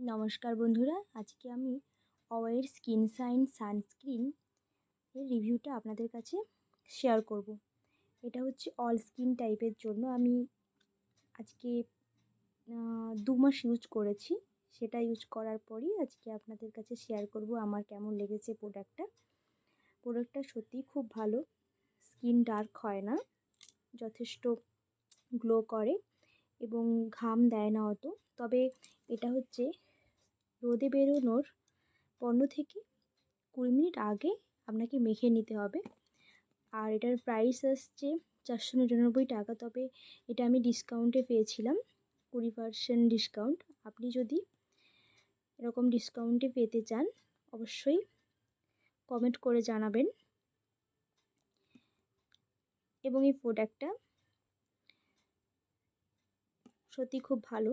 নমস্কার বন্ধুরা, আজকে আমি অওয়ের স্কিন সাইন সানস্ক্রিন এর রিভিউটা আপনাদের কাছে শেয়ার করব। এটা হচ্ছে অল স্কিন টাইপের জন্য আমি আজকে দু মাস ইউজ করেছি। সেটা ইউজ করার পরই আজকে আপনাদের কাছে শেয়ার করব আমার কেমন লেগেছে প্রোডাক্টটা প্রোডাক্টটা সত্যিই খুব ভালো স্কিন ডার্ক হয় না, যথেষ্ট গ্লো করে এবং ঘাম দেয় না অত। তবে এটা হচ্ছে রোদে বেরোনোর পনেরো থেকে কুড়ি মিনিট আগে আপনাকে মেখে নিতে হবে। আর এটার প্রাইস আসছে চারশো নিরানব্বই টাকা, তবে এটা আমি ডিসকাউন্টে পেয়েছিলাম। কুড়ি পারসেন্ট ডিসকাউন্ট আপনি যদি এরকম ডিসকাউন্টে পেতে চান, অবশ্যই কমেন্ট করে জানাবেন। এবং এই প্রোডাক্টটা সত্যি খুব ভালো।